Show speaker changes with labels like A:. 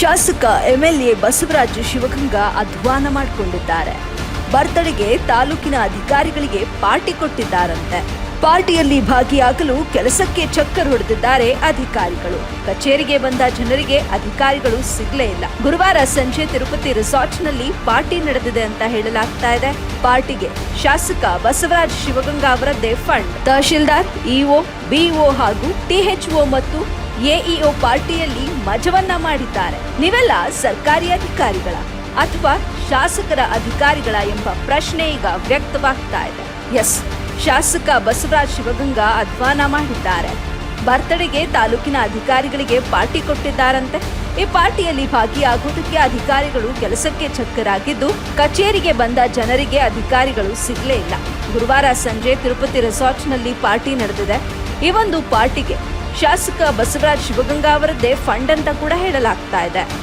A: ಶಾಸಕ ಎಂಎಲ್ಎ ಬಸವರಾಜ ಶಿವಗಂಗಾ ಅಧ್ವಾನ ಮಾಡಿಕೊಂಡಿದ್ದಾರೆ. ಬರ್ತಡೆಗೆ ತಾಲೂಕಿನ ಅಧಿಕಾರಿಗಳಿಗೆ ಪಾರ್ಟಿ ಕೊಟ್ಟಿದ್ದಾರಂತೆ. ಪಾರ್ಟಿಯಲ್ಲಿ ಭಾಗಿಯಾಗಲು ಕೆಲಸಕ್ಕೆ ಚಕ್ಕರ್ ಹೊಡೆದಿದ್ದಾರೆ ಅಧಿಕಾರಿಗಳು. ಕಚೇರಿಗೆ ಬಂದ ಜನರಿಗೆ ಅಧಿಕಾರಿಗಳು ಸಿಗ್ಲೇ ಇಲ್ಲ. ಗುರುವಾರ ಸಂಜೆ ತಿರುಪತಿ ರೆಸಾರ್ಟ್ನಲ್ಲಿ ಪಾರ್ಟಿ ನಡೆದಿದೆ ಅಂತ ಹೇಳಲಾಗ್ತಾ ಇದೆ. ಪಾರ್ಟಿಗೆ ಶಾಸಕ ಬಸವರಾಜ ಶಿವಗಂಗಾ ಅವರದ್ದೇ ಫಂಡ್. ತಹಶೀಲ್ದಾರ್, ಇಒ, ಬಿಒ ಹಾಗೂ ಟಿಎಚ್ಒ ಮತ್ತು ಎಇಒ ಪಾರ್ಟಿಯಲ್ಲಿ ಮಜವನ್ನ ಮಾಡಿದ್ದಾರೆ. ನೀವೆಲ್ಲ ಸರ್ಕಾರಿ ಅಧಿಕಾರಿಗಳ ಅಥವಾ ಶಾಸಕರ ಅಧಿಕಾರಿಗಳ ಎಂಬ ಪ್ರಶ್ನೆ ಈಗ ವ್ಯಕ್ತವಾಗ್ತಾ ಇದೆ. ಎಸ್, ಶಾಸಕ ಬಸವರಾಜ್ ಶಿವಗಂಗಾ ಅಧ್ವಾನ ಮಾಡಿದ್ದಾರೆ. ಬರ್ತಡೆಗೆ ತಾಲೂಕಿನ ಅಧಿಕಾರಿಗಳಿಗೆ ಪಾರ್ಟಿ ಕೊಟ್ಟಿದ್ದಾರಂತೆ. ಈ ಪಾರ್ಟಿಯಲ್ಲಿ ಭಾಗಿಯಾಗುವುದಕ್ಕೆ ಅಧಿಕಾರಿಗಳು ಕೆಲಸಕ್ಕೆ ಚಕ್ಕರಾಗಿದ್ದು, ಕಚೇರಿಗೆ ಬಂದ ಜನರಿಗೆ ಅಧಿಕಾರಿಗಳು ಸಿಗ್ಲೇ ಇಲ್ಲ. ಗುರುವಾರ ಸಂಜೆ ತಿರುಪತಿ ರೆಸಾರ್ಟ್ನಲ್ಲಿ ಪಾರ್ಟಿ ನಡೆದಿದೆ. ಈ ಒಂದು ಪಾರ್ಟಿಗೆ ಶಾಸಕ ಬಸವರಾಜ್ ಶಿವಗಂಗಾ ಅವರದ್ದೇ ಫಂಡ್ ಅಂತ ಕೂಡ ಹೇಳಲಾಗ್ತಾ ಇದೆ.